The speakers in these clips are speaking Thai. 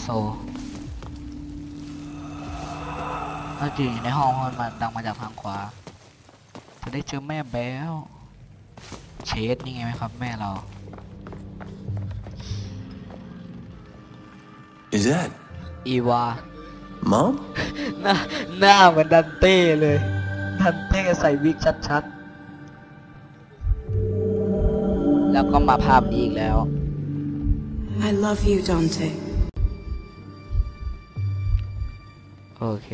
โซถ้าจริงในห้องมันมาดังมาจากทางขวาจะได้เจอแม่แบ้วเชดนี่ไงไหมครับ แม่เรา Is that อีวา mom? หน้าหน้าเหมือนดันเต้เลย ดันเต้ใส่วิกชัดๆ แล้วก็มาภาพนี้อีกแล้ว I love you, Dante. โอเค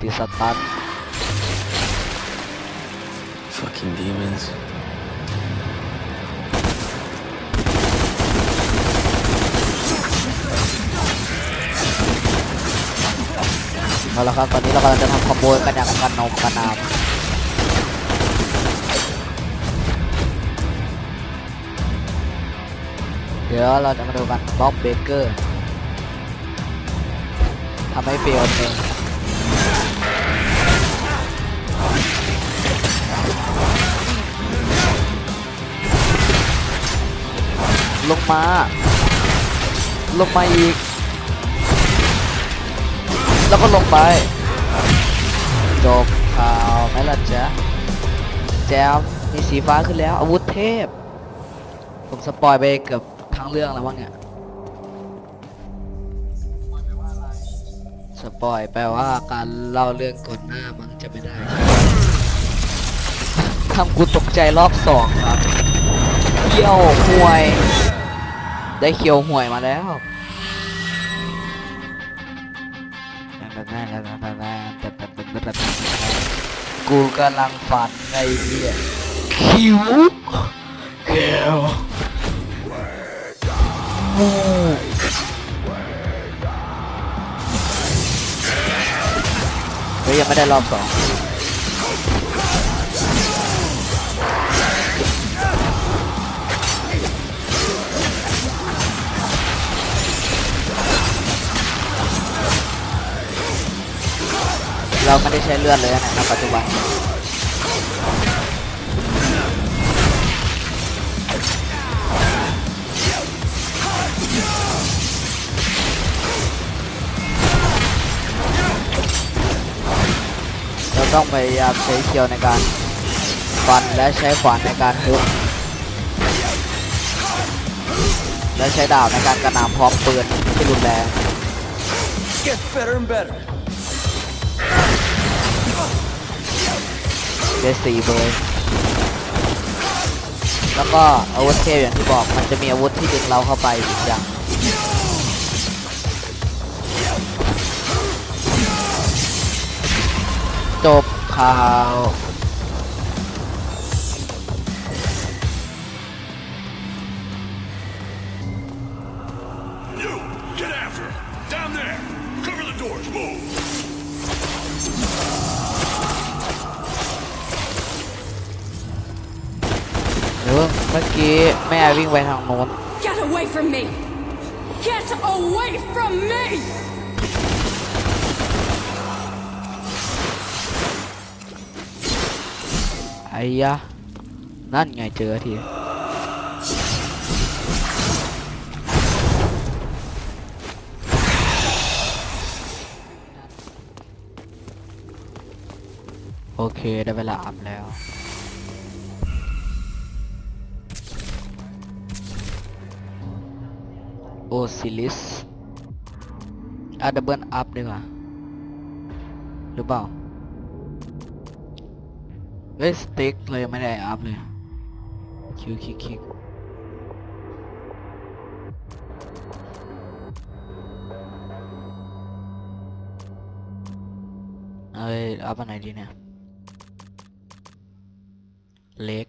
ติดสตัน Fucking demons. เอาละครับตอนนี้เรากำลังจะทำคอมโบกันอย่างกันนมกันนามเดี๋ยวเราจะมาดูกันบ็อกเบเกอร์ ทำให้เฟลเองลงมา ลงมาอีก แล้วก็ลงไปจบข่าวไหมล่ะจ๊ะแจมมีสีฟ้าขึ้นแล้ว อาวุธเทพ ผมสปอยไปเกือบทั้งเรื่องแล้วมั้งเนี่ย ปอยแปลว่าการเล่าเรื่องก่อนหน้ามันจะไม่ได้ทำกูตกใจรอบสองครับเคี่ยวห่วย ได้เคี่ยวห่วยมาแล้วกูกำลังฝันไงเนี่ยคิวแก้ว เฮ้ยยังไม่ได้รอบสองเราไม่ได้ใช้เลือดเลยนะครับปัจจุบัน เราต้องพยายามใช้เคียวในการฟันและใช้ขวานในการฮุกและใช้ดาบในการกระหน่ำพร้อมปืนที่รุนแรง Gets better and better. ได้สี่เบอร์แล้วก็อาวุธเทพอย่างที่บอกมันจะมีอาวุธที่ดึงเราเข้าไปอีกอย่าง จบข่าว You! Get after him! Down there! Cover the doors! Move! เดี๋ยวเมื่อกี้แม่วิ่งไปทางโน้น Get away from me! Get away from me! อ้ยะ นั่นไงเจอทีโอเค ได้เวลาอาบแล้ว โอซิลิสอาดับเบิลอัพดีกว่าหรือเปล่า เฮ้ยสเต็กเลยไม่ได้อัพเลยคิวคิกคิกเอ้ยอัพอันไหนดีเนี่ยเล็ก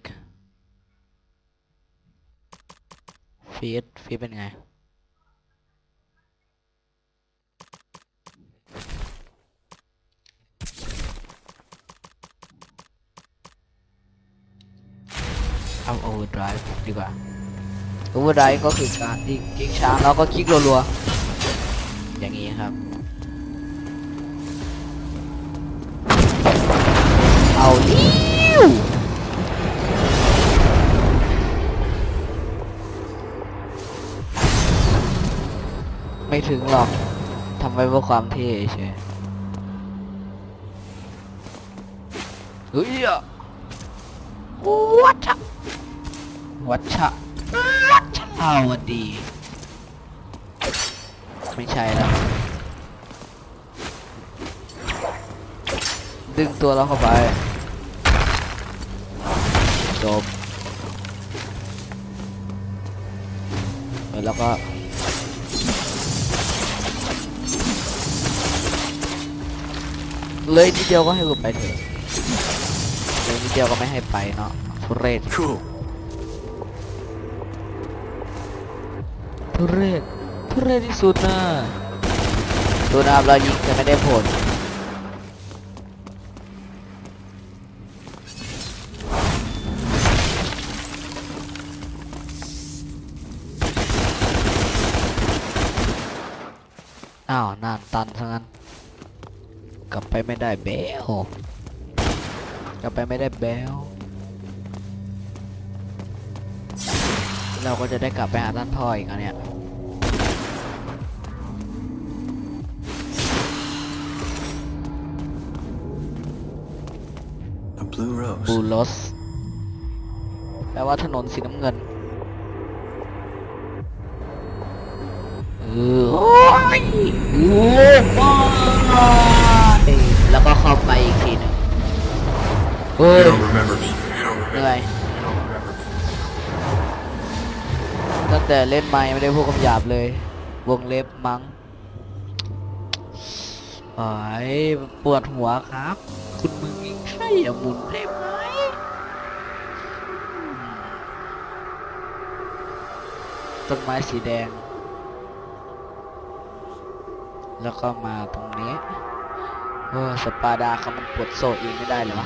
ฟีดฟีดเป็นไง ทำโอเวอร์ไดรฟ์ดีกว่าโอเวอร์ไดรฟ์ก็คือการที่คลิกช้าแล้วก็คลิกรัวๆอย่างนี้ครับ เอาลิ้วไม่ถึงหรอกทำไว้เพื่อความเท่เฉยเฮ้ยอะ วัชชะวัชชะวัชชะเอาวดี ไม่ใช่แล้วดึงตัวเราเข้าไปจบแล้วก็เลยนิดเดียวก็ให้กูไปเถอะเลย นิดเดียวก็ไม่ให้ไปเนาะทุเรศ Cool. ทุเรศทุเรศที่สุดนะตัวนาบเรายิงแต่ไม่ได้ผลอ้าวน่านตันซะงั้น กลับไปไม่ได้เบลก ลับไปไม่ได้เบลเราก็จะได้กลับไปหาท่านพ่ออีกอันเนี้ย A blue บู rose. ลสแปลว่าถนนสีน้ำเงินเออโอ้ยโอ้ยแล้วก็เข้าไปอีกทีหนึ่ง เฮ้ย You don't remember me. You don't เห remember นื่อย You don't remember me. ตั้งแต่เล่นไม้ไม่ได้พูดคำหยาบเลยวงเล็บมั้งไอ้ยปวดหัวครับ คุณมึงยิงใช่อย่าหมุนได้ไหมต้นไม้สีแดง แล้วก็มาตรงนี้เออสปาดาเขามันปวดโซ่เองไม่ได้เหรอ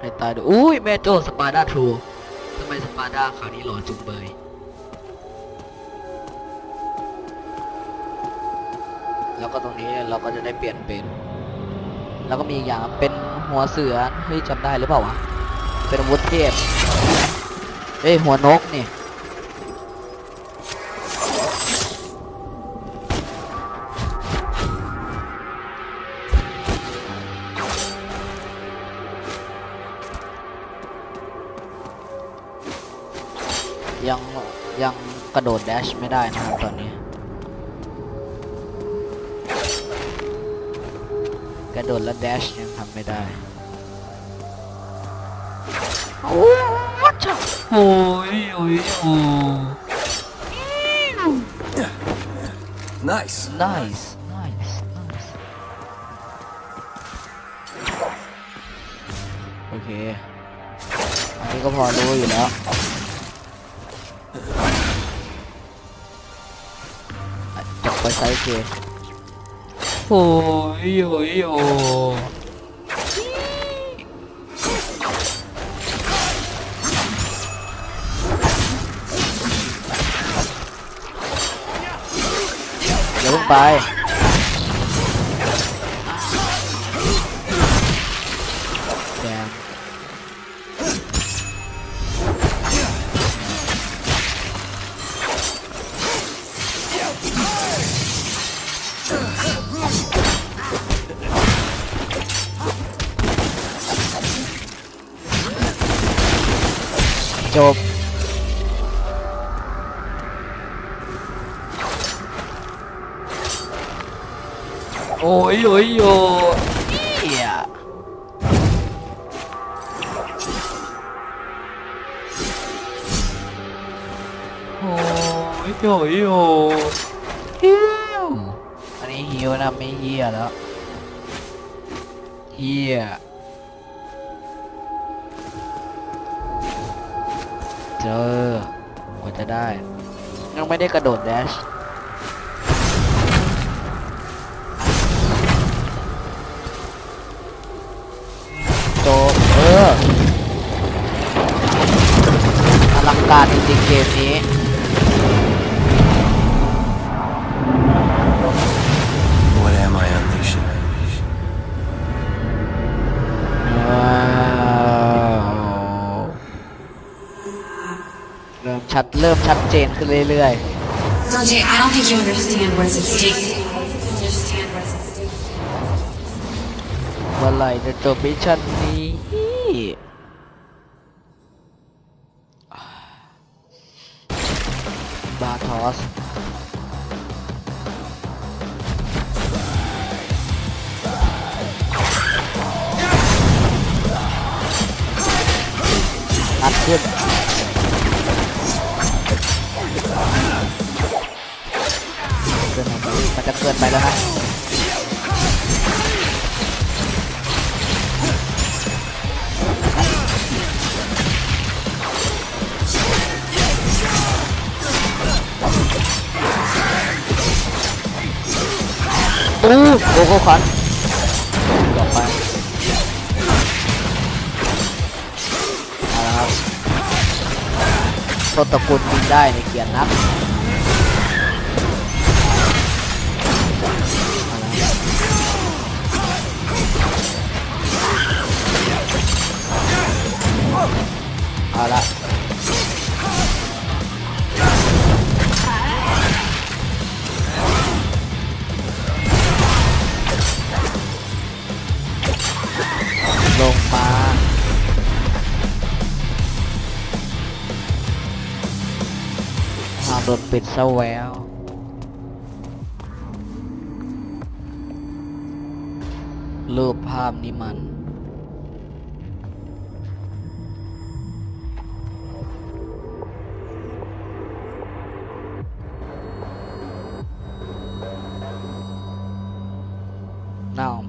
ให้ตายดูอุ้ยแม่โจสปาร์ดาทรูทำไมสปาร์ดาคราวนี้หล่อจุงเบยแล้วก็ตรงนี้เราก็จะได้เปลี่ยนเป็น แล้วก็มีอีกอย่างเป็นหัวเสือเฮ้ยจำได้หรือเปล่าวะเป็นวุธเทพเฮ้ยหัวนกนี่ ระโดดแดชไม่ได้นะครับตอนนี้ กระโดดแล้วแดชยังทำไม่ได้โอ้จ้าโอ้ยโอ้ยโอ้ Nice. nice nice nice โอเคอันนี้ก็พอรู้อยู่แล้ว จบไปไซส์ จบ โอ้ยโอ้ยโอ้เฮียโอ้ยโอ้ยโอ้ฮิวอันนี้ฮิวนะไม่เฮียแล้วเฮีย เออกว่าจะได้ยังไม่ได้กระโดดแดชจบเอออลังการจริงๆเกมนี้ ชัดชัดเริ่มชัดเจนขึ้นเรื่อย Sanjay, I don't think you understand what's at stake. Understand what's at stake. ๆเมื่อไหร่จะจบมิชชั่นนี้บาทอส อัดขึ้น กินไปมันจะเกินไปแล้วนะอู้โกโก้ควันต่อไปเอาละครับต้นตระกูลบินได้ในเกียรตินัก ละลงมาทางโดนปิดซะแววรูปภาพนี้มัน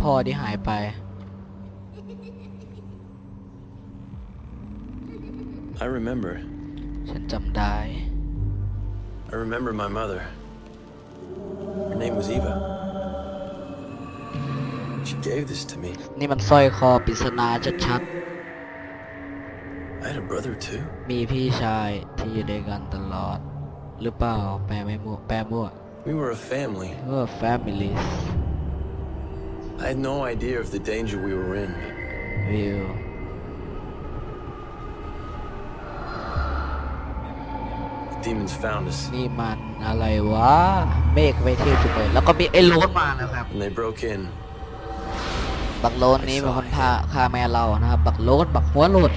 พ่อที่หายไป I remember. ฉันจำได้ I remember my mother. Her name was Eva. She gave this to me. นี่มันสร้อยคอปริศนาชัด I had a brother too. ๆมีพี่ชายที่อยู่ด้วยกันตลอด หรือเปล่า แปลไม่มั่วแปลมั่ว We were a family. เออ families I had no idea of the danger we were in. view The demons found us นี่มันอะไรวะ เมฆไปเที่ยวจุดเลยแล้วก็มีไอ้โลนมาแล้วครับ and they broke in. บักโลนนี้เป็นคนพาฆ่าแม่เรานะครับ บักโลนบักหัวโลน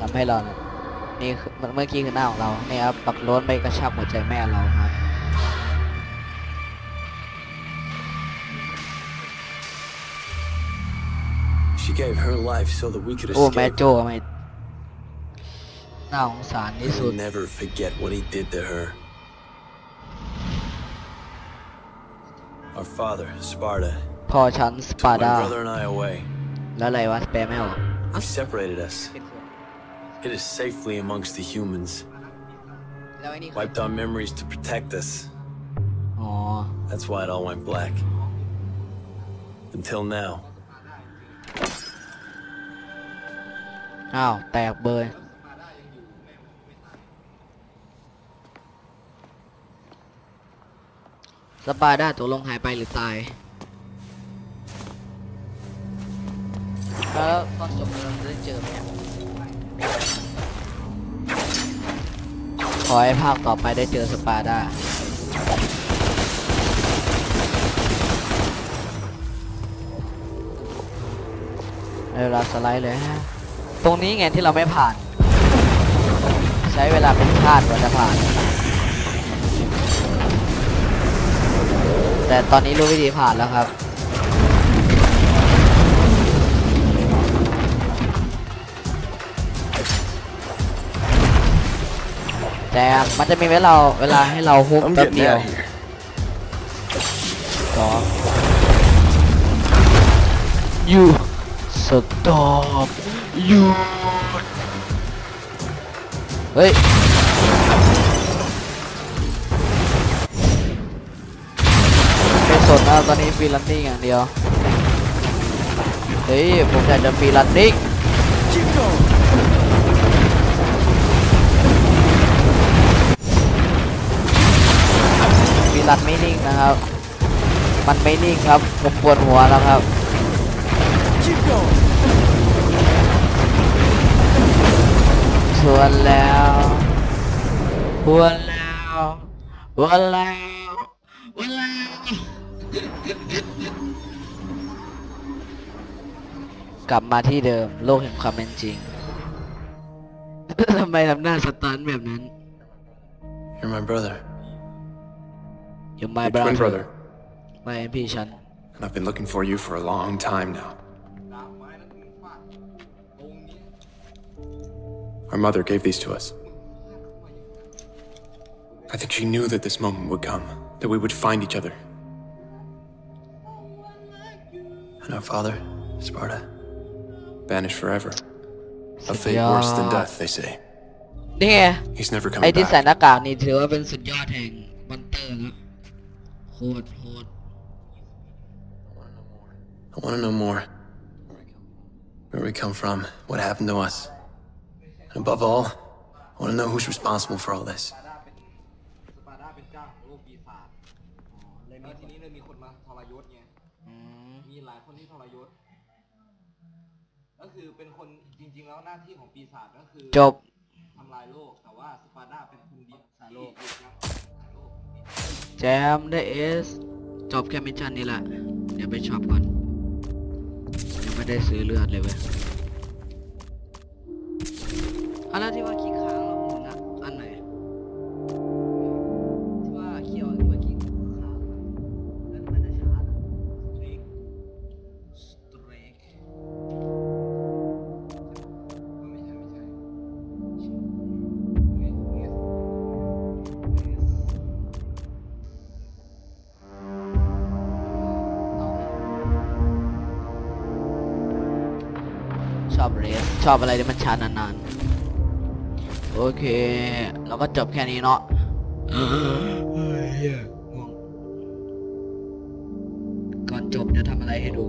ทำให้เรานะนี่คือเมื่อกี้คือหน้าของเราเนี่ยครับบักโลนไปกระชากหัวใจแม่เราครับ She gave her life so that we could โอ้แม่ escape. โจไม่น่าสงสารที่สุด I'll never forget what he did to her. Our father, Sparta, พ่อฉันสปา took ดา my brother and I away. แล้วอะไรวะแปลไม่ออก He separated us. Hid us safely amongst the humans. แล้วไอ้นี่ Wiped our memories to protect us. อ๋อ That's why it all went black. Until now. อ้าว แตกเบยสปาด้าตัวลงหายไปหรือตายแล้วตอนจบเราจะได้เจอไหมเนี่ยขอให้ภาคต่อไปได้เจอสปาด้าในเวลาสไลด์เลยฮะ ตรงนี้ไงที่เราไม่ผ่าน ใช้เวลาเป็นชาติกว่าจะผ่าน แต่ตอนนี้รู้วิธีผ่านแล้วครับ แต่มันจะมีเวลาเวลาให้เราฮุบ I'm แป๊บ getting เดียว out of here. สอง you stop you เฮ้ยไม่สนนะตอนนี้ฟีลันนิ่งอย่างเดียวเฮ้ยผมอยากจะฟีลันนิ่งฟีลันไม่นิ่งนะครับ มันไม่นิ่งครับผมปวดหัวแล้วครับ Keep going. ชวนแล้ววันแล้ววันแล้ววันแล้วกลับมาที่เดิมโลกแห่งความเป็นจริง ทำไมทำหน้าสตันแบบนั้น You're my brother. You're my Your twin brother brother. ไม่พี่ฉัน And I've been looking for you for a long time now. Our mother gave these to us. I think she knew that this moment would come, that we would find each other. And our father, Sparta, banished forever. A fate worse than Yeah. death, they say. นี่ไง He's never ไอ้ coming ที่ใส่ห back. น้ากากนี่ถือว่าเป็นสุดยอดแห่งมอนเตอร์ครับโคตรโหด I want to know more. Where we come from, what happened to us. And above all, I want to know who's responsible for all this. สปาร์ตาเป็นเจ้าของโลกปีศาจเลยมีทีนี้เลยมีคนมาทรยศไงมีหลายคนที่ทรยศ ก็คือเป็นคนจริง ๆ แล้วหน้าที่ของปีศาจก็คือจบ ทำลายโลก แต่ว่าสปาร์ตาเป็นคนเดียวสายโลกยังสายโลก แจมได้เอสจบแค่มิชชั่นนี้แหละ เดี๋ยวไปช็อปก่อนยังไม่ได้ซื้อเลือดเลยเว้ย อันนั้นที่ว่าคลิกค้างแล้วหมุนอะอันไหนที่ว่าเคี่ยวที่ว่าคลิกค้างแล้วมันจะชาร์จสตรีกสตรีกไม่ใช่ไม่ใช่ชอบเรสชอบอะไรที่มันชานานๆ โอเคแล้วก็จบแค่นี้เนาะง่วงก่อนจบจะทำอะไรให้ดู